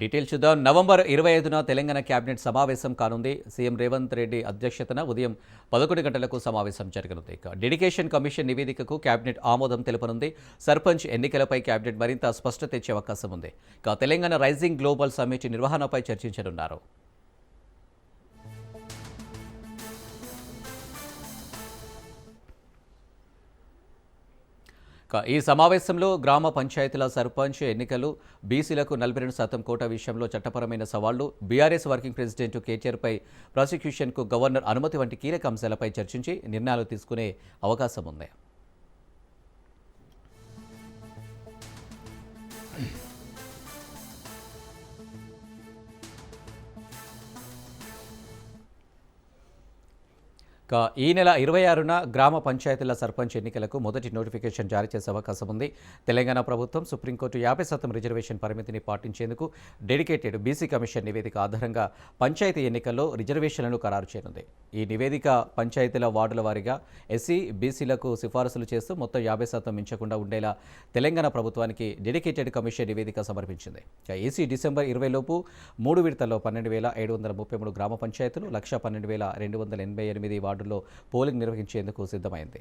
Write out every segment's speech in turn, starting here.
Details చూద్దాం. November ఇరవై ఐదున తెలంగాణ కేబినెట్ సమావేశం కానుంది. సీఎం రేవంత్ రెడ్డి అధ్యక్షతన ఉదయం పదకొండు గంటలకు సమావేశం జరగనుంది. డెడికేషన్ కమిషన్ నివేదికకు కేబినెట్ ఆమోదం తెలుపనుంది. సర్పంచ్ ఎన్నికలపై కేబినెట్ మరింత స్పష్టత తెచ్చే అవకాశం ఉంది. ఇక తెలంగాణ రైజింగ్ గ్లోబల్ సమ్మిట్ నిర్వహణపై చర్చించనున్నారు. ఈ సమావేశంలో గ్రామ పంచాయతీల సర్పంచ్ ఎన్నికలు బీసీలకు నలభై రెండు శాతం కోటా విషయంలో చట్టపరమైన సవాళ్ళు బీఆర్ఎస్ వర్కింగ్ ప్రెసిడెంట్ కేటీఆర్పై ప్రాసిక్యూషన్కు గవర్నర్ అనుమతి వంటి కీలక అంశాలపై చర్చించి నిర్ణయాలు తీసుకునే అవకాశం ఉంది. ఈ నెల ఇరవై ఆరున గ్రామ పంచాయతీల సర్పంచ్ ఎన్నికలకు మొదటి నోటిఫికేషన్ జారీ చేసే అవకాశం ఉంది. తెలంగాణ ప్రభుత్వం సుప్రీంకోర్టు యాభై శాతం రిజర్వేషన్ పరిమితిని పాటించేందుకు డెడికేటెడ్ బీసీ కమిషన్ నివేదిక ఆధారంగా పంచాయతీ ఎన్నికల్లో రిజర్వేషన్లను ఖరారు చేయనుంది. ఈ నివేదిక పంచాయతీల వార్డుల వారీగా ఎస్సీ బీసీలకు సిఫారసులు చేస్తూ మొత్తం యాభై శాతం మించకుండా ఉండేలా తెలంగాణ ప్రభుత్వానికి డెడికేటెడ్ కమిషన్ నివేదిక సమర్పించింది. ఏసీ ఈసీ డిసెంబర్ ఇరవై లోపు మూడు విడతల్లో పన్నెండు వేల ఏడు వందల ముప్పై మూడు గ్రామ పంచాయతీలు లక్ష పన్నెండు వేల రెండు వందల ఎనభై ఎనిమిది వార్డు వార్డులో పోలింగ్ నిర్వహించేందుకు సిద్ధమైంది.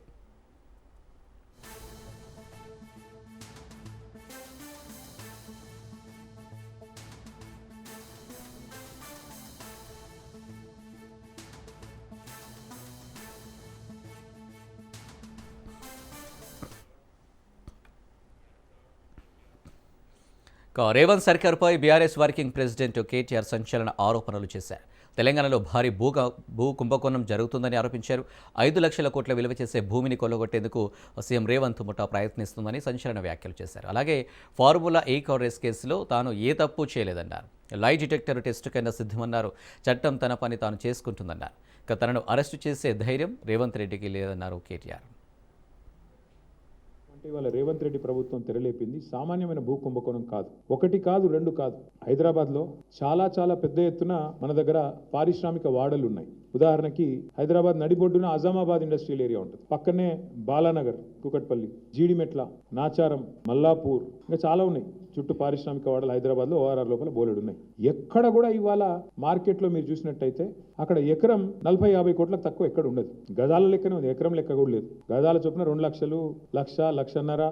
రేవంత్ సర్కార్పై బీఆర్ఎస్ వర్కింగ్ ప్రెసిడెంట్ కేటీఆర్ సంచలన ఆరోపణలు చేశారు. తెలంగాణలో భారీ భూ భూ కుంభకోణం జరుగుతుందని ఆరోపించారు. ఐదు లక్షల కోట్ల విలువ చేసే భూమిని కొల్లగొట్టేందుకు సీఎం రేవంత్ ముఠా ప్రయత్నిస్తుందని సంచలన వ్యాఖ్యలు చేశారు. అలాగే ఫార్ములా ఈ కాంగ్రెస్ కేసులో తాను ఏ తప్పు చేయలేదన్నారు. లై డిటెక్టర్ టెస్టు కన్నా సిద్ధమన్నారు. చట్టం తన పని తాను చేసుకుంటుందన్నారు. ఇక తనను అరెస్టు చేసే ధైర్యం రేవంత్ రెడ్డికి లేదన్నారు కేటీఆర్. ఇవాళ రేవంత్ రెడ్డి ప్రభుత్వం తెరలేపింది. సామాన్యమైన భూ కుంభకోణం కాదు. ఒకటి కాదు రెండు కాదు. హైదరాబాద్లో చాలా చాలా పెద్ద ఎత్తున మన దగ్గర పారిశ్రామిక వాడలు ఉన్నాయి ఉదాహరణకి హైదరాబాద్ నడిబొడ్డున అజామాబాద్ ఇండస్ట్రియల్ ఏరియా ఉంటుంది. పక్కనే బాలానగర్ కూకట్పల్లి జీడిమెట్ల నాచారం మల్లాపూర్ ఇంకా చాలా ఉన్నాయి. చుట్టూ పారిశ్రామిక వాడలు హైదరాబాద్లో ఓఆర్ఆర్ లోపల బోలెడు ఉన్నాయి. ఎక్కడ కూడా ఇవాళ మార్కెట్లో మీరు చూసినట్టయితే అక్కడ ఎకరం నలభై యాభై కోట్లకు తక్కువ ఎక్కడ ఉండదు. గజాల లెక్కనే ఉంది. ఎకరం లెక్క కూడా లేదు. గజాల చొప్పున రెండు లక్షలు లక్ష లక్షన్నర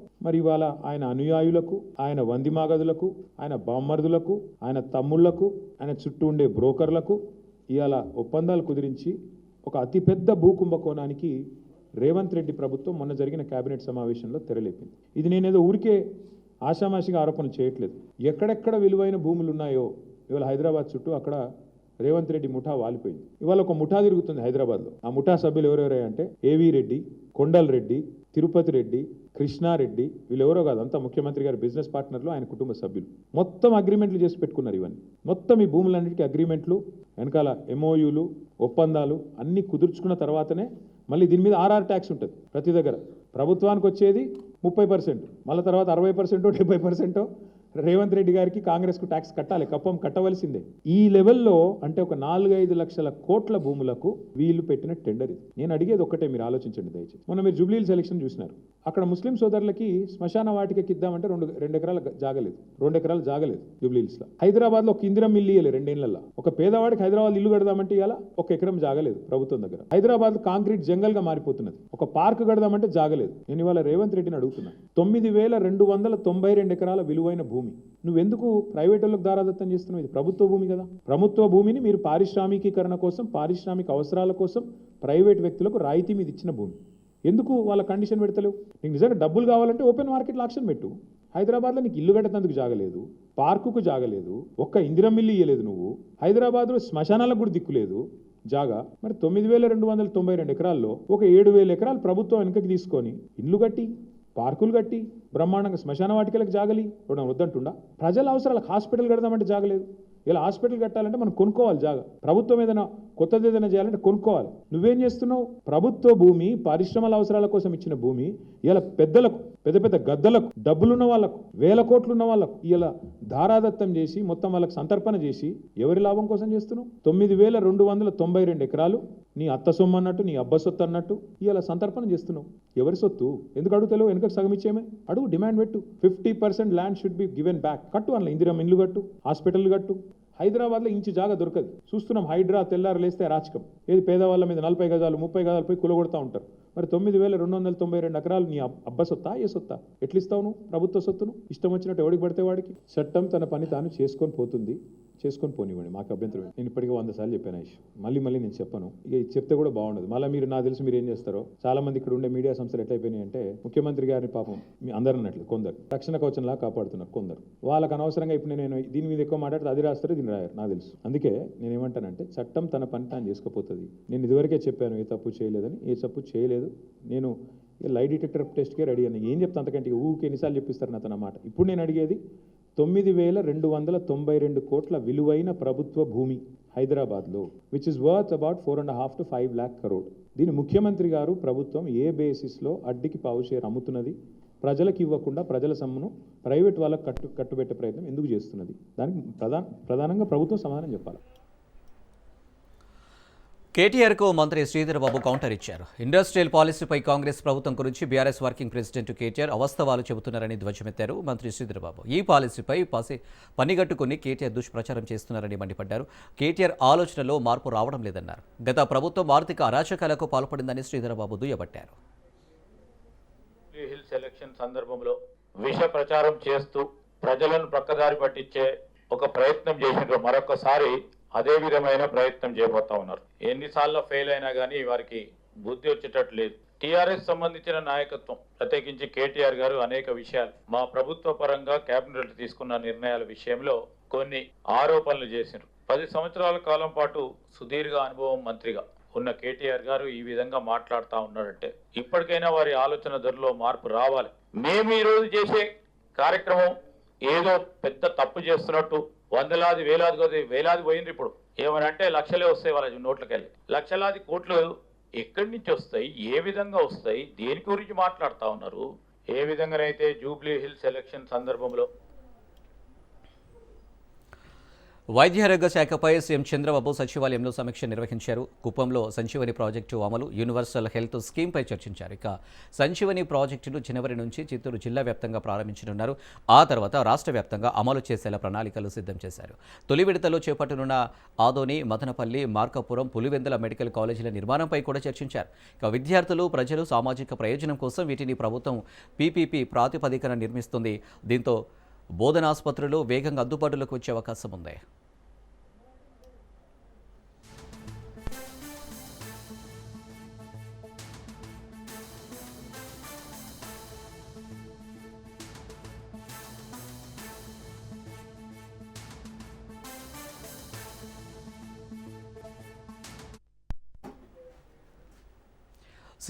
మరి ఇవాళ ఆయన అనుయాయులకు ఆయన వందిమాగదులకు ఆయన బామ్మర్దులకు ఆయన తమ్ముళ్ళకు ఆయన చుట్టూ ఉండే బ్రోకర్లకు ఇవాళ ఒప్పందాలు కుదిరించి ఒక అతిపెద్ద భూ కుంభకోణానికి రేవంత్ రెడ్డి ప్రభుత్వం మొన్న జరిగిన కేబినెట్ సమావేశంలో తెరలేపింది. ఇది నేనేదో ఊరికే ఆషామాషిగా ఆరోపణ చేయట్లేదు. ఎక్కడెక్కడ విలువైన భూములు ఉన్నాయో ఇవాళ హైదరాబాద్ చుట్టూ అక్కడ రేవంత్ రెడ్డి ముఠా వాలిపోయింది. ఇవాళ ఒక ముఠా తిరుగుతుంది హైదరాబాద్లో. ఆ ముఠా సభ్యులు ఎవరెవరే అంటే ఏవి రెడ్డి కొండల్ రెడ్డి తిరుపతి రెడ్డి కృష్ణారెడ్డి వీళ్ళెవరో కాదు అంతా ముఖ్యమంత్రి గారి బిజినెస్ పార్ట్నర్లు ఆయన కుటుంబ సభ్యులు. మొత్తం అగ్రిమెంట్లు చేసి పెట్టుకున్నారు ఇవన్నీ. మొత్తం ఈ భూములన్నిటికీ అగ్రిమెంట్లు వెనకాల ఎంఓయూలు ఒప్పందాలు అన్నీ కుదుర్చుకున్న తర్వాతనే మళ్ళీ దీని మీద ఆర్ఆర్ ట్యాక్స్ ఉంటుంది ప్రతి దగ్గర. ప్రభుత్వానికి వచ్చేది ముప్పై పర్సెంట్ మళ్ళీ తర్వాత అరవై పర్సెంటో డెబ్బై పర్సెంటో రేవంత్ రెడ్డి గారికి కాంగ్రెస్కు ట్యాక్స్ కట్టాలి కప్పం కట్టవలసిందే. ఈ లెవెల్లో అంటే ఒక నాలుగైదు లక్షల కోట్ల భూములకు వీళ్ళు పెట్టిన టెండర్ ఇది. నేను అడిగేది ఒక్కటే మీరు ఆలోచించండి దయచేసి. మొన్న మీరు జూబ్లీల్ సెలక్షన్ చూసినారు. అక్కడ ముస్లిం సోదరులకి శ్మశాన వాటికకి ఇద్దామంటే రెండు రెండు ఎకరాల జాగలేదు. రెండు ఎకరాలు జాగలేదు జూబ్లీహిల్స్లో. హైదరాబాద్లో ఒక ఇందిరం ఇల్లు ఇయ్యలేదు రెండేళ్ళలో ఒక పేదవాడికి హైదరాబాద్ ఇల్లు కడదామంటే ఇవాళ ఒక ఎకరం జాగలేదు ప్రభుత్వం దగ్గర. హైదరాబాద్ కాంక్రీట్ జంగల్గా మారిపోతున్నది. ఒక పార్క్ కడదామంటే జాగలేదు. నేను ఇవాళ రేవంత్ రెడ్డిని అడుగుతున్నా. తొమ్మిది వేల రెండు వందల తొంభై రెండు ఎకరాల విలువైన భూమి నువ్వెందుకు ప్రైవేట్ వాళ్ళకి దారాదత్తం చేస్తున్నావు? ఇది ప్రభుత్వ భూమి కదా. ప్రభుత్వ భూమిని మీరు పారిశ్రామికీకరణ కోసం పారిశ్రామిక అవసరాల కోసం ప్రైవేట్ వ్యక్తులకు రాయితీ మీద ఇచ్చిన భూమి. ఎందుకు వాళ్ళ కండిషన్ పెడతలేవు? నీకు నిజంగా డబ్బులు కావాలంటే ఓపెన్ మార్కెట్లో ఆక్షన్ పెట్టు. హైదరాబాద్లో నీకు ఇల్లు కట్టేందుకు జాగలేదు పార్కుకు జాగలేదు ఒక్క ఇందిరం ఇల్లు ఇయ్యలేదు నువ్వు. హైదరాబాద్లో శ్మశానాలకు కూడా దిక్కులేదు జాగా. మరి తొమ్మిది వేల రెండు వందల తొంభై రెండు ఎకరాల్లో ఒక ఏడు వేల ఎకరాలు ప్రభుత్వం వెనుకకి తీసుకొని ఇల్లు కట్టి పార్కులు కట్టి బ్రహ్మాండంగా శ్మశాన వాటికలకు జాగలి. ఇవ్వడం వద్దంటుండా? ప్రజల అవసరాలకు హాస్పిటల్ కడదామంటే జాగలేదు. ఇలా హాస్పిటల్ కట్టాలంటే మనం కొనుక్కోవాలి జాగా. ప్రభుత్వం ఏదైనా కొత్తది ఏదైనా చేయాలంటే కొనుక్కోవాలి. నువ్వేం చేస్తున్నావు? ప్రభుత్వ భూమి పరిశ్రమల అవసరాల కోసం ఇచ్చిన భూమి ఇలా పెద్దలకు పెద్ద పెద్ద గద్దలకు డబ్బులున్న వాళ్ళకు వేల కోట్లు ఉన్న వాళ్ళకు ఇలా ధారాదత్తం చేసి మొత్తం వాళ్ళకి సంతర్పణ చేసి ఎవరి లాభం కోసం చేస్తున్నావు? తొమ్మిది వేల రెండు వందల తొంభై రెండు ఎకరాలు నీ అత్త సొమ్ము అన్నట్టు నీ అబ్బ సొత్తు అన్నట్టు ఇలా సంతర్పణ చేస్తున్నావు. ఎవరి సొత్తు? ఎందుకు అడుగుతలేవు? వెనుకకు సగం ఇచ్చేమే? అడుగు డిమాండ్ పెట్టు. Fifty percent land should be given back. కట్టు అందులో ఇందిరా ఇండ్లు కట్టు హాస్పిటల్ కట్టు. హైదరాబాద్లో ఇంచు జాగా దొరకదు. చూస్తున్నాం హైడ్రా తెల్లారు లేస్తే రాచకం. ఏది పేదవాళ్ళ మీద నలభై గజాలు ముప్పై గజాలు పోయి కులగొడతా ఉంటారు. మరి తొమ్మిది వేల రెండు వందల తొంభై రెండు ఎకరాలు నీ అబ్బా అబ్బ సొత్తా ఏ సొత్తా? ఎట్లిస్తావు నువ్వు? ప్రభుత్వ సొత్తును? ఇష్టం వచ్చినట్టు ఎవడికి పడితే వాడికి? చట్టం తన పని తాను చేసుకొని పోతుంది. చేసుకొని పోనివ్వండి మాకు అభ్యంతరం నేను ఇప్పటికీ వంద సార్లు చెప్పాను ఐష్. మళ్ళీ మళ్ళీ నేను చెప్పను. ఇక ఇది చెప్తే కూడా బాగుండదు. మళ్ళీ మీరు నాకు తెలిసి మీరు ఏం చేస్తారో. చాలా మంది ఇక్కడ ఉండే మీడియా సంస్థలు ఎట్లయిపోయినాయి అంటే ముఖ్యమంత్రి గారిని పాపం మీ అందరు అన్నట్లు కొందరు. రక్షణ కవచంలా కాపాడుతున్నారు కొందరు. వాళ్ళకి అనవసరంగా ఇప్పుడు నేను దీని మీద ఎక్కువ మాట్లాడితే అది రాస్తారు దీన్ని రాయరు నాకు తెలుసు. అందుకే నేను ఏమంటానంటే చట్టం తన పని తాను చేసుకుపోతుంది. నేను ఇదివరకే చెప్పాను ఏ తప్పు చేయలేదని. ఏ తప్పు చేయలేదు. నేను ఈ లై డిటెక్టర్ టెస్ట్కే రెడీ అని ఏం చెప్తా అంతకంటే ఇక ఎన్నిసార్లు చెప్పిస్తారు నాతో మాట. ఇప్పుడు నేను అడిగేది తొమ్మిది వేల రెండు వందల తొంభై రెండు కోట్ల విలువైన ప్రభుత్వ భూమి హైదరాబాద్లో which is worth about four and half to five lakh crore దీని ముఖ్యమంత్రి గారు ప్రభుత్వం ఏ బేసిస్లో అడ్డికి పావు షేర్ అమ్ముతున్నది? ప్రజలకు ఇవ్వకుండా ప్రజల సొమ్మును ప్రైవేట్ వాళ్ళకు కట్టు కట్టుబెట్టే ప్రయత్నం ఎందుకు చేస్తున్నది? దానికి ప్రధాన ప్రధానంగా ప్రభుత్వం సమాధానం చెప్పాలి. కేటీఆర్కు మంత్రి శ్రీధర్ బాబు కౌంటర్ ఇచ్చారు. ఇండస్ట్రియల్ పాలసీపై కాంగ్రెస్ ప్రభుత్వం గురించి బీఆర్ఎస్ వర్కింగ్ ప్రెసిడెంట్ కేటీఆర్ అవాస్తవాలు చెబుతున్నారని ధ్వజమెత్తారు మంత్రి శ్రీధర్ బాబు ఈ పాలసీపై పసి పనిగట్టుకుని కేటీఆర్ దుష్ప్రచారం చేస్తున్నారని మండిపడ్డారు. కేటీఆర్ ఆలోచనలో మార్పు రావడం లేదన్నారు. గత ప్రభుత్వం ఆర్థిక అరాచకాలకు పాల్పడిందని శ్రీధర్ బాబు దుయ్యబట్టారు హిల్స్ ఎలక్షన్ సందర్భంలో విష ప్రచారం చేస్తూ ప్రజలను ప్రక్కదారి పట్టించే ఒక ప్రయత్నం చేసిన మరొకసారి అదే విధమైన ప్రయత్నం చేయబోతా ఉన్నారు. ఎన్నిసార్లు ఫెయిల్ అయినా కానీ వారికి బుద్ధి వచ్చేటట్టు లేదు. టిఆర్ఎస్ సంబంధించిన నాయకత్వం ప్రత్యేకించి కేటీఆర్ గారు అనేక విషయాలు మా ప్రభుత్వ పరంగా కేబినెట్ తీసుకున్న నిర్ణయాల విషయంలో కొన్ని ఆరోపణలు చేసినారు పది సంవత్సరాల కాలం పాటు సుదీర్ఘ అనుభవం మంత్రిగా ఉన్న కేటీఆర్ గారు ఈ విధంగా మాట్లాడుతా ఉన్నారంటే ఇప్పటికైనా వారి ఆలోచన ధరలో మార్పు రావాలి. మేము ఈ రోజు చేసే కార్యక్రమం ఏదో పెద్ద తప్పు చేస్తున్నట్టు వందలాది వేలాది కొద్ది వేలాది పోయింది ఇప్పుడు. ఏమనంటే లక్షలే వస్తాయి వాళ్ళ నోట్లకెళ్ళి. లక్షలాది కోట్లు ఎక్కడి నుంచి వస్తాయి? ఏ విధంగా వస్తాయి? దేని గురించి మాట్లాడుతూ ఉన్నారు? ఏ విధంగానైతే జూబ్లీ హిల్స్ ఎలక్షన్ సందర్భంలో వైద్యారోగ్య శాఖపై సీఎం చంద్రబాబు సచివాలయంలో సమీక్ష నిర్వహించారు. కుప్పంలో సంజీవని ప్రాజెక్టు అమలు యూనివర్సల్ హెల్త్ స్కీమ్పై చర్చించారు. ఇక సంజీవని ప్రాజెక్టును జనవరి నుంచి చిత్తూరు జిల్లా వ్యాప్తంగా ప్రారంభించనున్నారు. ఆ తర్వాత రాష్ట్ర వ్యాప్తంగా అమలు చేసేలా ప్రణాళికలు సిద్ధం చేశారు. తొలి విడతలో చేపట్టనున్న ఆదోని మదనపల్లి మార్కాపురం పులివెందుల మెడికల్ కాలేజీల నిర్మాణంపై కూడా చర్చించారు. ఇక విద్యార్థులు ప్రజలు సామాజిక ప్రయోజనం కోసం వీటిని ప్రభుత్వం పీపీపీ ప్రాతిపదికన నిర్మిస్తుంది. దీంతో బోధనాసుపత్రులు వేగంగా అందుబాటులోకి వచ్చే అవకాశం ఉంది.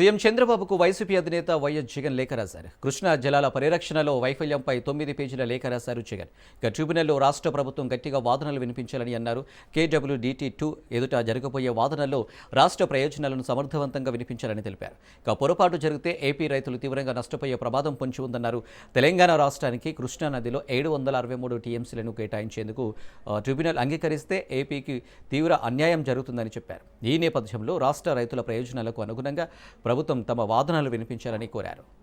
సీఎం చంద్రబాబుకు వైసీపీ అధినేత వైఎస్ జగన్ లేఖ రాశారు. కృష్ణా జలాల పరిరక్షణలో వైఫల్యంపై తొమ్మిది పేజీల లేఖ రాశారు జగన్. ఇక ట్రిబ్యునల్లో రాష్ట్ర ప్రభుత్వం గట్టిగా వాదనలు వినిపించాలని అన్నారు. కేడబ్ల్యూడిటీ టూ ఎదుట జరగబోయే వాదనల్లో రాష్ట్ర ప్రయోజనాలను సమర్థవంతంగా వినిపించాలని తెలిపారు. ఇక పొరపాటు జరిగితే ఏపీ రైతులు తీవ్రంగా నష్టపోయే ప్రమాదం పొంచి ఉందన్నారు. తెలంగాణ రాష్ట్రానికి కృష్ణా నదిలో ఏడు వందల అరవై మూడు టీఎంసీలను కేటాయించేందుకు ట్రిబ్యునల్ అంగీకరిస్తే ఏపీకి తీవ్ర అన్యాయం జరుగుతుందని చెప్పారు. ఈ నేపథ్యంలో రాష్ట్ర రైతుల ప్రయోజనాలకు అనుగుణంగా ప్రభుత్వం తమ వాదనలు వినిపించాలని కోరారు.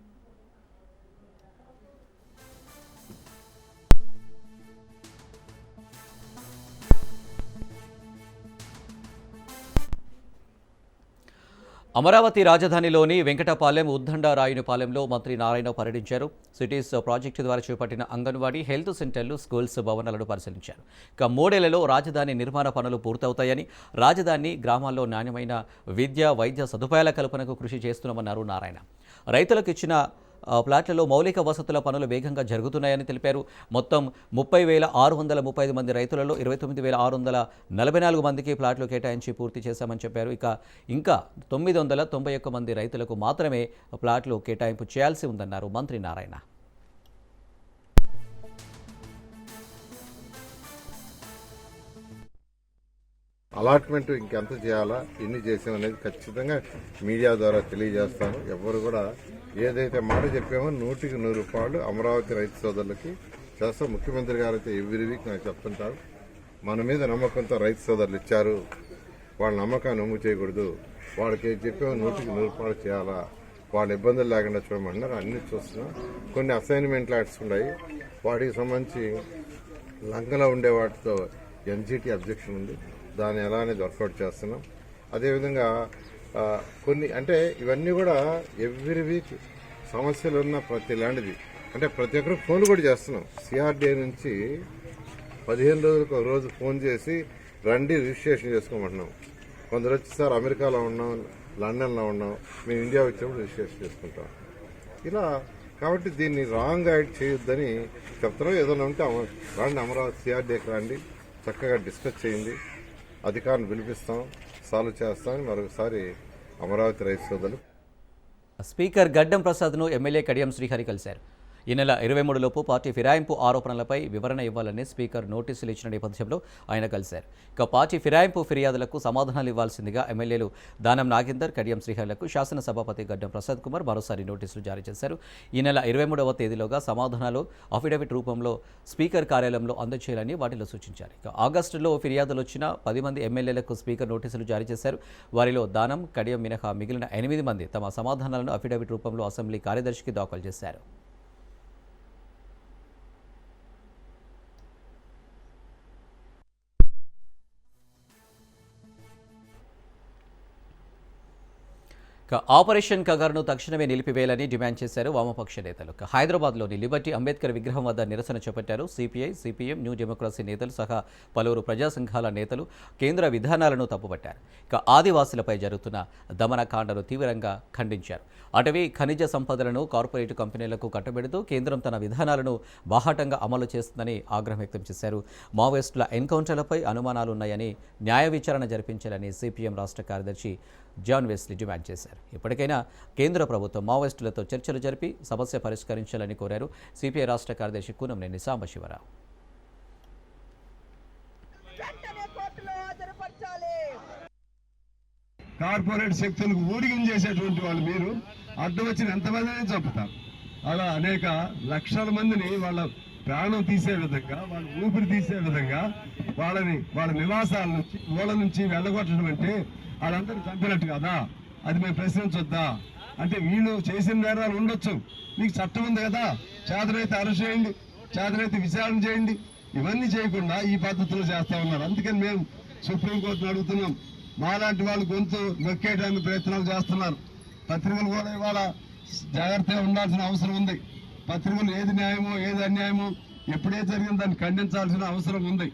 అమరావతి రాజధానిలోని వెంకటపాలెం ఉద్దండ రాయునిపాలెంలో మంత్రి నారాయణ పర్యటించారు. సిటీస్ ప్రాజెక్టు ద్వారా చేపట్టిన అంగన్వాడీ హెల్త్ సెంటర్లు స్కూల్స్ భవనాలను పరిశీలించారు. ఇక మూడేళ్ళలో రాజధాని నిర్మాణ పనులు పూర్తవుతాయని రాజధాని గ్రామాల్లో నాణ్యమైన విద్య వైద్య సదుపాయాల కల్పనకు కృషి చేస్తున్నామన్నారు నారాయణ. రైతులకు ఇచ్చిన ప్లాట్లలో మౌలిక వసతుల పనులు వేగంగా జరుగుతున్నాయని తెలిపారు. మొత్తం ముప్పై వేల ఆరు వందల ముప్పై ఐదు మంది రైతులలో ఇరవై తొమ్మిది వేల ఆరు వందల నలభై నాలుగు మందికి ప్లాట్లు కేటాయించి పూర్తి చేశామని చెప్పారు. ఇక ఇంకా తొమ్మిది వందల తొంభై ఒక్క మంది రైతులకు మాత్రమే ప్లాట్లు కేటాయింపు చేయాల్సి ఉందన్నారు. మంత్రి నారాయణ అలాట్మెంట్ ఇంకెంత చేయాలా? ఎన్ని చేసాం అనేది ఖచ్చితంగా మీడియా ద్వారా తెలియజేస్తాను. ఎవరు కూడా ఏదైతే మాట చెప్పామో నూటికి నూరు రూపాయలు అమరావతి రైతు సోదరులకి చేస్తాం ముఖ్యమంత్రి గారు అయితే ఎవ్రీ వీక్ నాకు చెప్తుంటారు. మన మీద నమ్మకంతో రైతు సోదరులు ఇచ్చారు. వాళ్ళ నమ్మకాన్ని ఉమ్ము చేయకూడదు. వాళ్ళకి ఏం చెప్పామో నూటికి నూరు రూపాయలు చేయాలా? వాళ్ళ ఇబ్బందులు లేకుండా చూడమంటున్నారు. అన్ని చూస్తున్నాం. కొన్ని అసైన్మెంట్లు యాడ్స్ ఉన్నాయి. వాటికి సంబంధించి లంకలో ఉండే వాటితో ఎన్జిటి అబ్జెక్షన్ ఉంది. దాన్ని ఎలా అనేది వర్కౌట్ చేస్తున్నాం. అదేవిధంగా కొన్ని అంటే ఇవన్నీ కూడా ఎవ్రీ వీక్ సమస్యలు ఉన్న ప్రతి లాంటిది అంటే ప్రతి ఒక్కరు ఫోన్ కూడా చేస్తున్నాం. సిఆర్డీఏ నుంచి పదిహేను రోజులకు ఒక రోజు ఫోన్ చేసి రండి రిజిస్ట్రేషన్ చేసుకోమంటున్నాం. కొందరు వచ్చి సార్ అమెరికాలో ఉన్నాం లండన్లో ఉన్నాం మేము ఇండియా వచ్చినప్పుడు రిజిస్ట్రేషన్ చేసుకుంటాం. ఇలా కాబట్టి దీన్ని రాంగ్ గైడ్ చేయొద్దని చెప్తున్నాం. ఏదైనా ఉంటే రండి అమరావతి సిఆర్డీఏకి రండి. చక్కగా డిస్కస్ చేయండి. అధికారులను పిలిపిస్తాం సాల్వ్ చేస్తామని మరొకసారి అమరావతి రైతు సోదరులు. స్పీకర్ గడ్డం ప్రసాద్ను ఎమ్మెల్యే కడియం శ్రీహరి కలిశారు. ఈ నెల ఇరవై మూడులోపు పార్టీ ఫిరాయింపు ఆరోపణలపై వివరణ ఇవ్వాలని స్పీకర్ నోటీసులు ఇచ్చిన నేపథ్యంలో ఆయన కలిశారు. ఇక పార్టీ ఫిరాయింపు ఫిర్యాదులకు సమాధానాలు ఇవ్వాల్సిందిగా ఎమ్మెల్యేలు దానం నాగేందర్ కడియం శ్రీహరులకు శాసనసభాపతి గడ్డం ప్రసాద్ కుమార్ మరోసారి నోటీసులు జారీ చేశారు. ఈ నెల ఇరవై మూడవ తేదీలోగా సమాధానాలు అఫిడవిట్ రూపంలో స్పీకర్ కార్యాలయంలో అందజేయాలని వాటిలో సూచించారు. ఇక ఆగస్టులో ఫిర్యాదులు వచ్చిన పది మంది ఎమ్మెల్యేలకు స్పీకర్ నోటీసులు జారీ చేశారు. వారిలో దానం కడియం మినహా మిగిలిన ఎనిమిది మంది తమ సమాధానాలను అఫిడవిట్ రూపంలో అసెంబ్లీ కార్యదర్శికి దాఖలు చేశారు. ఆపరేషన్ కగర్ను తక్షణమే నిలిపివేయాలని డిమాండ్ చేశారు వామపక్ష నేతలు. హైదరాబాద్లోని లిబర్టీ అంబేద్కర్ విగ్రహం వద్ద నిరసన చేపట్టారు సిపిఐ సిపిఎం న్యూ డెమోక్రసీ నేతలు సహా పలువురు ప్రజా సంఘాల నేతలు కేంద్ర విధానాలను తప్పుపట్టారు. ఇక ఆదివాసులపై జరుగుతున్న దమనకాండను తీవ్రంగా ఖండించారు. అటవీ ఖనిజ సంపదలను కార్పొరేట్ కంపెనీలకు కట్టబెడుతూ కేంద్రం తన విధానాలను బాహాటంగా అమలు చేస్తుందని ఆగ్రహం వ్యక్తం చేశారు. మావోయిస్టుల ఎన్కౌంటర్లపై అనుమానాలున్నాయని న్యాయ విచారణ జరిపించాలని సిపిఎం రాష్ట్ర కార్యదర్శి జాన్ వెస్లీ డిమాండ్ చేశారు. ఇప్పటికైనా కేంద్ర ప్రభుత్వం మావోయిస్టులతో చర్చలు జరిపి సమస్య పరిష్కరించాలని కోరారు. సిపిఐ రాష్ట్ర కార్యదర్శి కూనంనేని సాంబశివరావు కార్పొరేట్ శక్తులకు ఊడిగించేసేటువంటి వాళ్ళు మీరు అడ్డం వచ్చిన ఎంతమందిని చంపుతారు. అలా అనేక లక్షల మందిని వాళ్ళ ప్రాణం తీసే విధంగా వాళ్ళ ఊపిరి తీసే విధంగా వాళ్ళని వాళ్ళ నివాసాల నుంచి ఊళ్ళ నుంచి వెళ్ళగొట్టడం అంటే వాళ్ళందరూ చంపినట్టు కదా? అది మేము ప్రశ్నించొద్దా? అంటే వీళ్ళు చేసిన నేరాలు ఉండొచ్చు. మీకు చట్టం ఉంది కదా? చేతనైతే అరెస్ట్ చేయండి. చేతనైతే విచారణ చేయండి. ఇవన్నీ చేయకుండా ఈ పద్ధతిలో చేస్తా ఉన్నారు. అందుకని మేము సుప్రీంకోర్టును అడుగుతున్నాం. మాలాంటి వాళ్ళు గొంతు నొక్కేయడానికి ప్రయత్నాలు చేస్తున్నారు. పత్రికలు కూడా ఇవాళ జాగ్రత్తగా ఉండాల్సిన అవసరం ఉంది. పత్రికలు ఏది న్యాయమో ఏది అన్యాయమో ఎప్పుడే జరిగిందో దాన్ని ఖండించాల్సిన అవసరం ఉంది.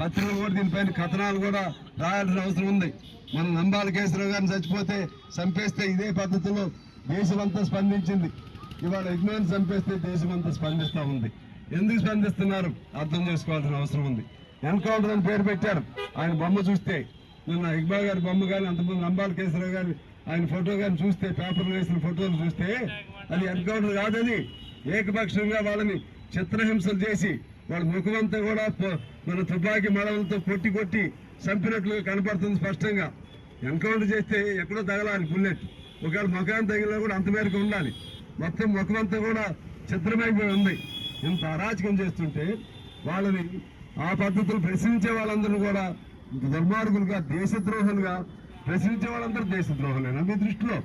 పత్రికలు కూడా దీనిపైన కథనాలు కూడా రాయాల్సిన అవసరం ఉంది. మనం నంబాల కేశరావు గారిని చచ్చిపోతే చంపేస్తే ఇదే పద్ధతిలో దేశమంతా స్పందించింది. ఇవాళ ఇగ్నోరెన్స్ చంపేస్తే దేశమంతా స్పందిస్తూ ఉంది. ఎందుకు స్పందిస్తున్నారు? అర్థం చేసుకోవాల్సిన అవసరం ఉంది. ఎన్కౌంటర్ అని పేరు పెట్టారు. ఆయన బొమ్మ చూస్తే నిన్న ఇక్బాల్ గారి బొమ్మ కానీ అంతకుముందు నంబాల కేశరావు గారి ఆయన ఫోటో కానీ చూస్తే పేపర్లో వేసిన ఫోటోలు చూస్తే అది ఎన్కౌంటర్ కాదని ఏకపక్షంగా వాళ్ళని చిత్రహింసలు చేసి వాళ్ళ ముఖమంతా కూడా మన తుపాకీ మడవలతో కొట్టి కొట్టి చంపినట్లుగా కనపడుతుంది స్పష్టంగా. ఎన్కౌంటర్ చేస్తే ఎక్కడో తగలాలి బుల్లెట్. ఒకవేళ ముఖాన్ని తగిలినా కూడా అంత మేరకు ఉండాలి. మొత్తం ముఖమంతా కూడా చిత్రమైపోయి ఉంది. ఇంత అరాచకం చేస్తుంటే వాళ్ళని ఆ పద్ధతులు ప్రశ్నించే వాళ్ళందరూ కూడా దుర్మార్గులుగా దేశద్రోహులుగా ప్రశ్నించే వాళ్ళందరూ దేశద్రోహులేనా మీ దృష్టిలో?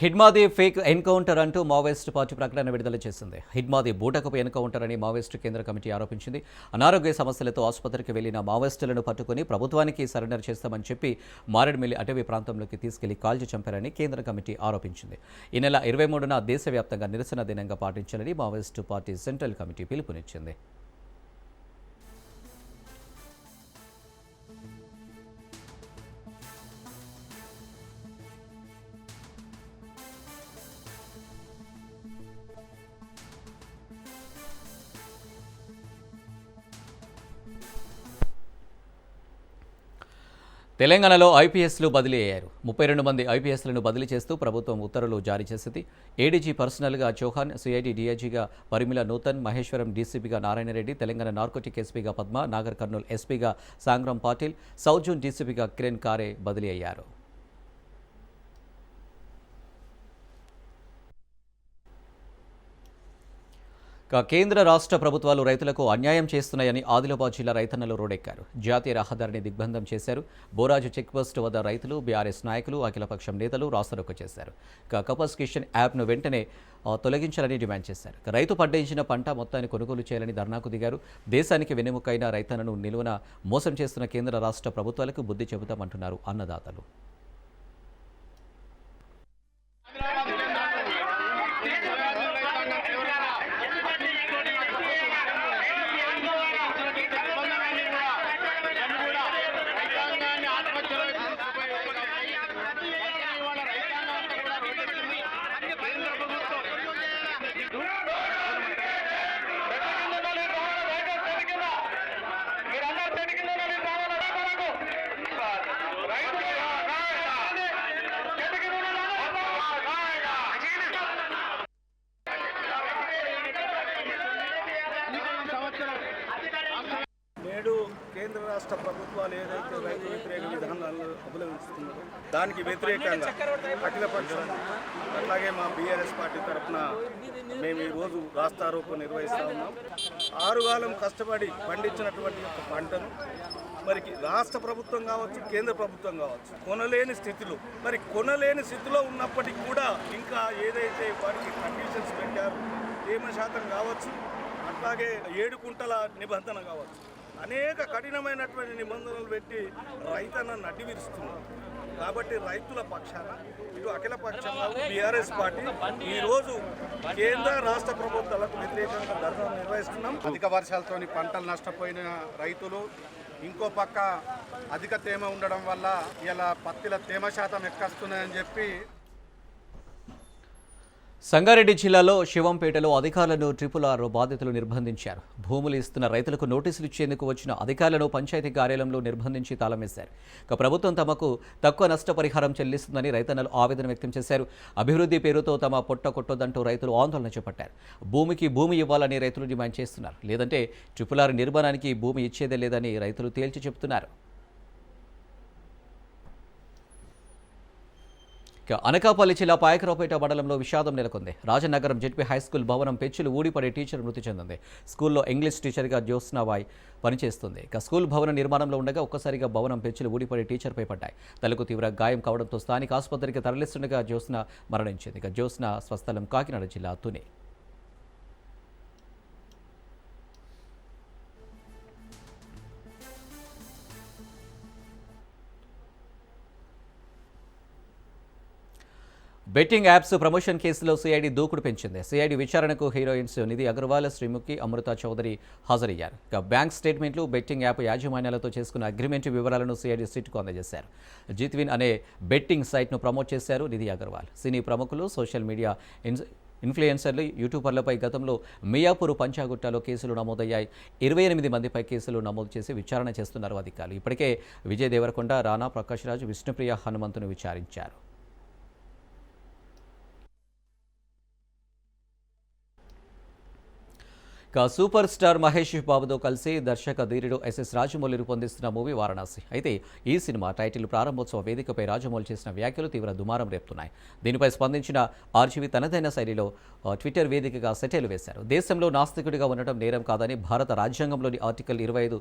హిడ్మాది ఫేక్ ఎన్కౌంటర్ అంటూ మావోయిస్ట్ పార్టీ ప్రకటన విడుదల చేసింది. హిడ్మాది బూటకపు ఎన్కౌంటర్ అని మావోయిస్ట్ కేంద్ర కమిటీ ఆరోపించింది. అనారోగ్య సమస్యలతో ఆసుపత్రికి వెళ్ళిన మావోయిస్టులను పట్టుకుని ప్రభుత్వానికి సరెండర్ చేస్తామని చెప్పి మారేడుమిల్లి అటవీ ప్రాంతంలోకి తీసుకెళ్ళి కాల్చి చంపారని కేంద్ర కమిటీ ఆరోపించింది. ఈ నెల ఇరవై మూడున దేశవ్యాప్తంగా నిరసన దినంగా పాటించాలని మావోయిస్టు పార్టీ సెంట్రల్ కమిటీ పిలుపునిచ్చింది. తెలంగాణలో ఐపీఎస్లు బదిలీ అయ్యారు ముప్పై రెండు మంది ఐపీఎస్లను బదిలీ చేస్తూ ప్రభుత్వం ఉత్తర్వులు జారీ చేసింది. ఏడీజీ పర్సనల్గా చౌహాన్ సిఐడి డీఐజీగా పరిమిళ నూతన్ మహేశ్వరం డీసీపీగా నారాయణరెడ్డి తెలంగాణ నార్కోటిక్ ఎస్పీగా పద్మ నాగర్ కర్నూల్ ఎస్పీగా సాంగ్రం పాటిల్ సౌత్ జోన్ డీసీపీగా కిరణ్ కారే బదిలీ అయ్యారు. కేంద్ర రాష్ట్ర ప్రభుత్వాలు రైతులకు అన్యాయం చేస్తున్నాయని ఆదిలాబాద్ జిల్లా రైతన్నలు రోడెక్కారు. జాతీయ రహదారిని దిగ్బంధం చేశారు. బోరాజు చెక్పోస్ట్ వద్ద రైతులు బీఆర్ఎస్ నాయకులు అఖిలపక్షం నేతలు రాస్తారోకో చేశారు. కపస్ కిషన్ యాప్ను వెంటనే తొలగించాలని డిమాండ్ చేశారు. రైతు పండించిన పంట మొత్తాన్ని కొనుగోలు చేయాలని ధర్నాకు దిగారు. దేశానికి వెన్నెముకైన రైతన్నను నిలువన మోసం చేస్తున్న కేంద్ర రాష్ట్ర ప్రభుత్వాలకు బుద్ధి చెబుతామంటున్నారు అన్నదాతలు. వ్యతిరేకంగా అఖిలపక్షం అట్లాగే మా బీఆర్ఎస్ పార్టీ తరఫున మేము ఈరోజు రాస్తారోకో నిర్వహిస్తా ఉన్నాం. ఆరుగాలం కష్టపడి పండించినటువంటి యొక్క పంటను మరి రాష్ట్ర ప్రభుత్వం కావచ్చు కేంద్ర ప్రభుత్వం కావచ్చు కొనలేని స్థితిలో మరి కొనలేని స్థితిలో ఉన్నప్పటికీ కూడా ఇంకా ఏదైతే వారికి కండిషన్స్ పెట్టారో తేమ శాతం కావచ్చు అట్లాగే ఏడు కుంటల నిబంధన కావచ్చు అనేక కఠినమైనటువంటి నిబంధనలు పెట్టి రైతన్నను అడ్డివిరుస్తున్నారు. కాబట్టి రైతుల పక్షాన ఇటు అఖిల పక్షంలో బీఆర్ఎస్ పార్టీ ఈరోజు కేంద్ర రాష్ట్ర ప్రభుత్వాలకు వ్యతిరేకంగా ధర్నా నిర్వహిస్తున్నాం. అధిక వర్షాలతోని పంటలు నష్టపోయిన రైతులు ఇంకో పక్క అధిక తేమ ఉండడం వల్ల ఇలా పత్తిల తేమ శాతం ఎక్కస్తుందని చెప్పి సంగారెడ్డి జిల్లాలో శివంపేటలో అధికారులను ట్రిపుల్ ఆర్ బాధితులు నిర్బంధించారు. భూములు ఇస్తున్న రైతులకు నోటీసులు ఇచ్చేందుకు వచ్చిన అధికారులను పంచాయతీ కార్యాలయంలో నిర్బంధించి తాళమేశారు. ఇక ప్రభుత్వం తమకు తక్కువ నష్టపరిహారం చెల్లిస్తుందని రైతన్నలు ఆవేదన వ్యక్తం చేశారు. అభివృద్ధి పేరుతో తమ పొట్ట కొట్టొద్దంటూ రైతులు ఆందోళన చేపట్టారు. భూమికి భూమి ఇవ్వాలని రైతులు డిమాండ్ చేస్తున్నారు. లేదంటే ట్రిపుల్ ఆర్ నిర్మాణానికి భూమి ఇచ్చేదే లేదని రైతులు తేల్చి చెబుతున్నారు. అనకాపల్లి జిల్లా పాయకరావుపేట మండలంలో విషాదం నెలకొంది. రాజనగరం జెడ్పీ హై స్కూల్ భవనం పెచ్చులు ఊడిపడే టీచర్ మృతి చెందింది. స్కూల్లో ఇంగ్లీష్ టీచర్గా జ్యోత్స్నాబాయ్ పనిచేస్తుంది. ఇక స్కూల్ భవన నిర్మాణంలో ఉండగా ఒక్కసారిగా భవనం పెచ్చులు ఊడిపడి టీచర్పై పడ్డాయి. తలకు తీవ్ర గాయం కావడంతో స్థానిక ఆసుపత్రికి తరలిస్తుండగా జ్యోత్స్న మరణించింది. ఇక జ్యోత్స్న స్వస్థలం కాకినాడ జిల్లా తుని. బెట్టింగ్ యాప్స్ ప్రమోషన్ కేసులో సిఐడి దూకుడు పెంచింది. సిఐడి విచారణకు హీరోయిన్స్ నిధి అగర్వాల్ శ్రీముఖి అమృత చౌదరి హాజరయ్యారు. ఇక బ్యాంక్ స్టేట్మెంట్లు బెట్టింగ్ యాప్ యాజమాన్యాలతో చేసుకున్న అగ్రిమెంట్ వివరాలను సిఐడి సిట్కు అందజేశారు. జిత్విన్ అనే బెట్టింగ్ సైట్ను ప్రమోట్ చేశారు నిధి అగర్వాల్. సినీ ప్రముఖులు సోషల్ మీడియా ఇన్ఫ్లుయెన్సర్లు యూట్యూబర్లపై గతంలో మియాపూర్ పంచాగుట్టలో కేసులు నమోదయ్యాయి. ఇరవై ఎనిమిది మందిపై కేసులు నమోదు చేసి విచారణ చేస్తున్నారు అధికారులు. ఇప్పటికే విజయ్ దేవరకొండ రానా ప్రకాష్ రాజు విష్ణుప్రియ హనుమంతును విచారించారు. ఇక సూపర్ స్టార్ మహేష్ బాబుతో కలిసి దర్శక ధీరుడు ఎస్ఎస్ రాజమౌళి రూపొందిస్తున్న మూవీ వారణాసి. అయితే ఈ సినిమా టైటిల్ ప్రారంభోత్సవ వేదికపై రాజమౌళి చేసిన వ్యాఖ్యలు తీవ్ర దుమారం రేపుతున్నాయి. దీనిపై స్పందించిన ఆర్జీవి తనదైన శైలిలో ట్విట్టర్ వేదికగా సెటైలు వేశారు. దేశంలో నాస్తికుడిగా ఉండటం నేరం కాదని భారత రాజ్యాంగంలోని ఆర్టికల్ ఇరవై ఐదు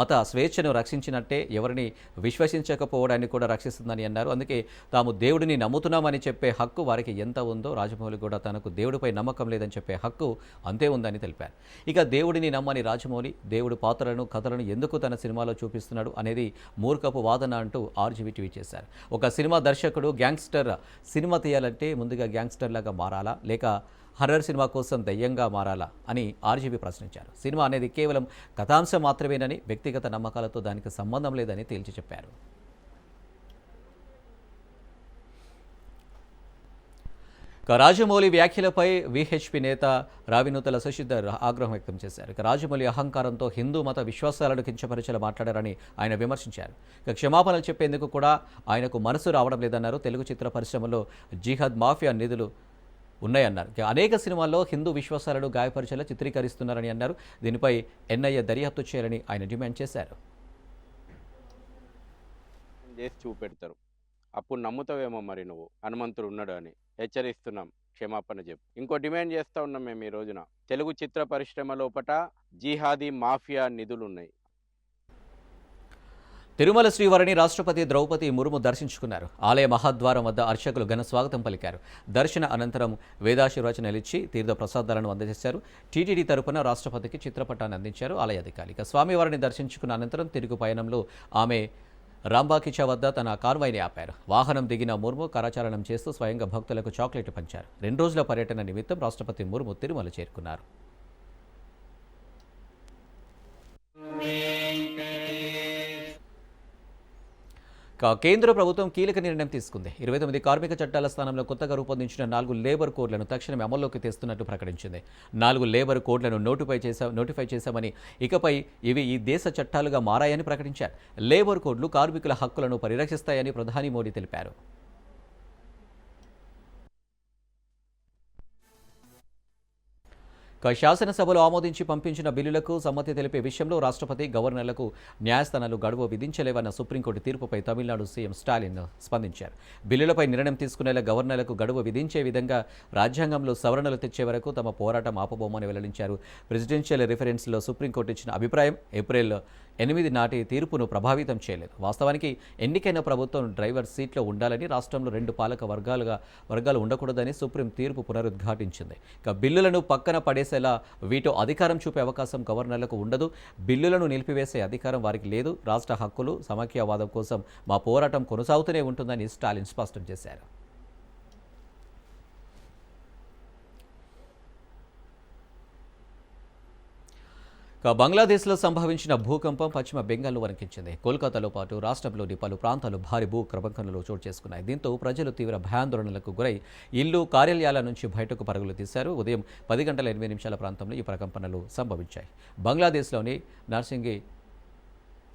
మత స్వేచ్ఛను రక్షించినట్టే ఎవరిని విశ్వసించకపోవడాన్ని కూడా రక్షిస్తుందని అన్నారు. అందుకే తాము దేవుడిని నమ్ముతున్నామని చెప్పే హక్కు వారికి ఎంత ఉందో రాజమౌళి కూడా తనకు దేవుడిపై నమ్మకం లేదని చెప్పే హక్కు అంతే ఉందని తెలిపారు. ఇక దేవుడిని నమ్మని రాజమౌళి దేవుడు పాత్రలను కథలను ఎందుకు తన సినిమాలో చూపిస్తున్నాడు అనేది మూర్ఖపు వాదన అంటూ ఆర్జీవి ట్వీట్ చేశారు. ఒక సినిమా దర్శకుడు గ్యాంగ్స్టర్ సినిమా తీయాలంటే ముందుగా గ్యాంగ్స్టర్ లాగా మారాలా? లేక హర్రర్ సినిమా కోసం దయ్యంగా మారాలా? అని ఆర్జీవి ప్రశ్నించారు. సినిమా అనేది కేవలం కథాంశం మాత్రమేనని వ్యక్తిగత నమ్మకాలతో దానికి సంబంధం లేదని తేల్చి చెప్పారు. రాజమౌళి వ్యాఖ్యలపై విహెచ్పి నేత రావినూతల శశిధర్ ఆగ్రహం వ్యక్తం చేశారు. ఇక రాజమౌళి అహంకారంతో హిందూ మత విశ్వాసాలను కించపరిచేలా మాట్లాడారని ఆయన విమర్శించారు. ఇక క్షమాపణలు చెప్పేందుకు కూడా ఆయనకు మనసు రావడం లేదన్నారు. తెలుగు చిత్ర పరిశ్రమలో జిహాద్ మాఫియా నిధులు ఉన్నాయన్నారు. అనేక సినిమాల్లో హిందూ విశ్వాసాలను గాయపరిచేలా చిత్రీకరిస్తున్నారని అన్నారు. దీనిపై ఎన్ఐఏ దర్యాప్తు చేయాలని ఆయన డిమాండ్ చేశారు. చేసి చూపెడతారు. అప్పుడు నమ్ముతావేమో మరి నువ్వు? హనుమంతుడు ఉన్నాడు అని. హెచ్చరిస్తున్నాం. క్షమాపణ చెప్పు. ఇంకో డిమాండ్ చేస్తూ ఉన్నాం మేము ఈ రోజున. తెలుగు చిత్ర పరిశ్రమ లోపట జీహాదీ మాఫియా నిధులున్నాయి. తిరుమల శ్రీవారిని రాష్ట్రపతి ద్రౌపది ముర్ము దర్శించుకున్నారు. ఆలయ మహాద్వారం వద్ద అర్చకులు ఘన స్వాగతం పలికారు. దర్శన అనంతరం వేదాశీర్వచనలిచ్చి తీర్థ ప్రసాదాలను అందజేశారు. టీటీడీ తరపున రాష్ట్రపతికి చిత్రపటాన్ని అందించారు ఆలయ అధికారి స్వామివారిని దర్శించుకున్న అనంతరం తిరుగు పయనంలో ఆమె రాంబాకిచా వద్ద తన కాన్వాయ్ని ఆపారు. వాహనం దిగిన ముర్ము కరాచారణం చేస్తూ స్వయంగా భక్తులకు చాక్లెట్ పంచారు. రెండు రోజుల పర్యటన నిమిత్తం రాష్ట్రపతి ముర్ము తిరుమల చేరుకున్నారు. కేంద్ర ప్రభుత్వం కీలక నిర్ణయం తీసుకుంది. ఇరవై తొమ్మిది కార్మిక చట్టాల స్థానంలో కొత్తగా రూపొందించిన నాలుగు లేబర్ కోడ్లను తక్షణమే అమల్లోకి తెస్తున్నట్టు ప్రకటించింది. నాలుగు లేబర్ కోడ్లను నోటిఫై చేశా నోటిఫై చేశామని ఇకపై ఇవి ఈ దేశ చట్టాలుగా మారాయని ప్రకటించారు. లేబర్ కోడ్లు కార్మికుల హక్కులను పరిరక్షిస్తాయని ప్రధాని మోడీ తెలిపారు. శాసనసభలో ఆమోదించి పంపించిన బిల్లులకు సమ్మతి తెలిపే విషయంలో రాష్ట్రపతి గవర్నర్లకు న్యాయస్థానాలు గడువు విధించలేవన్న సుప్రీంకోర్టు తీర్పుపై తమిళనాడు సీఎం స్టాలిన్ స్పందించారు. బిల్లులపై నిర్ణయం తీసుకునేలా గవర్నర్లకు గడువు విధించే విధంగా రాజ్యాంగంలో సవరణలు తెచ్చే వరకు తమ పోరాటం ఆపబోమని వెల్లడించారు. ప్రెసిడెన్షియల్ రిఫరెన్స్లో సుప్రీంకోర్టు ఇచ్చిన అభిప్రాయం ఏప్రిల్ ఎనిమిది నాటి తీర్పును ప్రభావితం చేయలేదు. వాస్తవానికి ఎన్నికైన ప్రభుత్వం డ్రైవర్ సీట్లో ఉండాలని రాష్ట్రంలో రెండు పాలక వర్గాలుగా వర్గాలు ఉండకూడదని సుప్రీం తీర్పు పునరుద్ఘాటించింది. ఇక బిల్లులను పక్కన పడేసేలా వీటో అధికారం చూపే అవకాశం గవర్నర్లకు ఉండదు. బిల్లులను నిలిపివేసే అధికారం వారికి లేదు. రాష్ట్ర హక్కులు సమాఖ్యవాదం కోసం మా పోరాటం కొనసాగుతూనే ఉంటుందని స్టాలిన్ స్పష్టం చేశారు. బంగ్లాదేశ్లో సంభవించిన భూకంపం పశ్చిమ బెంగాల్ను వణికించింది. కోల్కతాలో పాటు రాష్ట్రంలోని పలు ప్రాంతాలు భారీ భూ చోటు చేసుకున్నాయి. దీంతో ప్రజలు తీవ్ర భయాందోళనలకు గురై ఇల్లు కార్యాలయాల నుంచి బయటకు పరుగులు తీశారు. ఉదయం పది గంటల ఎనిమిది నిమిషాల ప్రాంతంలో ఈ ప్రకంపనలు సంభవించాయి. బంగ్లాదేశ్లోని నర్సింగి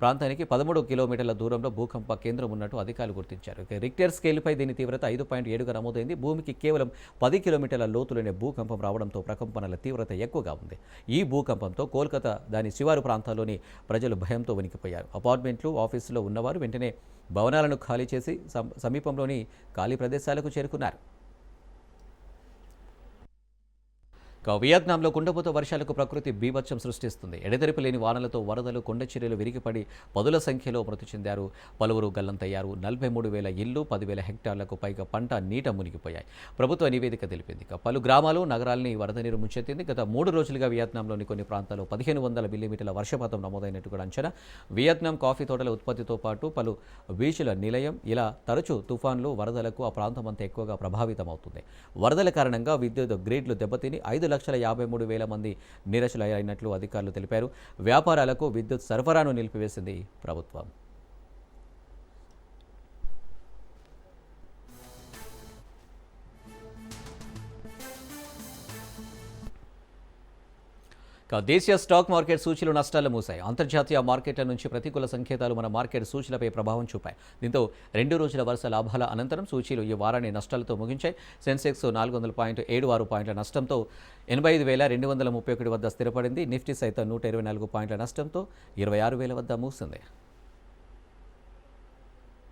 ప్రాంతానికి పదమూడు కిలోమీటర్ల దూరంలో భూకంప కేంద్రం ఉన్నట్టు అధికారులు గుర్తించారు. రిక్టర్ స్కేల్పై దీని తీవ్రత ఐదు పాయింట్ ఏడుగా నమోదైంది. భూమికి కేవలం పది కిలోమీటర్ల లోతులోనే భూకంపం రావడంతో ప్రకంపనల తీవ్రత ఎక్కువగా ఉంది. ఈ భూకంపంతో కోల్కతా దాని శివారు ప్రాంతాల్లోని ప్రజలు భయంతో వణికిపోయారు. అపార్ట్మెంట్లు ఆఫీసులో ఉన్నవారు వెంటనే భవనాలను ఖాళీ చేసి సమీపంలోని ఖాళీ ప్రదేశాలకు చేరుకున్నారు ఇక వియత్నాంలో కుండపోత వర్షాలకు ప్రకృతి బీభత్సం సృష్టిస్తుంది. ఎడతెరిపి లేని వానలతో వరదలు కొండచర్యలు విరిగిపడి పదుల సంఖ్యలో మృతి చెందారు. పలువురు గల్లంతయ్యారు నలభై మూడు వేల ఇల్లు పదివేల హెక్టార్లకు పైగా పంట నీట మునిగిపోయాయి. ప్రభుత్వ నివేదిక తెలిపింది. పలు గ్రామాలు నగరాల్ని వరద నీరు ముంచెత్తింది. గత మూడు రోజులుగా వియత్నాంలోని కొన్ని ప్రాంతాల్లో పదిహేను వందల మిల్లీమీటర్ల వర్షపాతం నమోదైనట్టు కూడా అంచనా. వియత్నాం కాఫీ తోటల ఉత్పత్తితో పాటు పలు బీచ్ల నిలయం ఇలా తరచూ తుఫాన్లు వరదలకు ఆ ప్రాంతం అంతా ఎక్కువగా ప్రభావితమవుతుంది. వరదల కారణంగా విద్యుత్ గ్రేడ్లు దెబ్బతిని ఐదు లక్షల యాభై మూడు వేల మంది నిరసలైనట్లు అధికారులు తెలిపారు. వ్యాపారాలకు విద్యుత్ సరఫరాను నిలిపివేసింది ప్రభుత్వం. దేశీయ స్టాక్ మార్కెట్ సూచీలు నష్టాలు మూశాయి. అంతర్జాతీయ మార్కెట్ల నుంచి ప్రతికూల సంకేతాలు మన మార్కెట్ సూచీలపై ప్రభావం చూపాయి. దీంతో రెండు రోజుల వరుస లాభాల అనంతరం సూచీలు ఈ వారాన్ని నష్టాలతో ముగించాయి. సెన్సెక్స్ నాలుగు వందల పాయింట్ ఏడు ఆరు పాయింట్ల నష్టంతో ఎనభై ఐదు వేల రెండు వందల ముప్పై ఒకటి వద్ద స్థిరపడింది. నిఫ్టీ సైతం నూట ఇరవై నాలుగు పాయింట్ల నష్టంతో ఇరవై ఆరు వేల వద్ద మూసింది.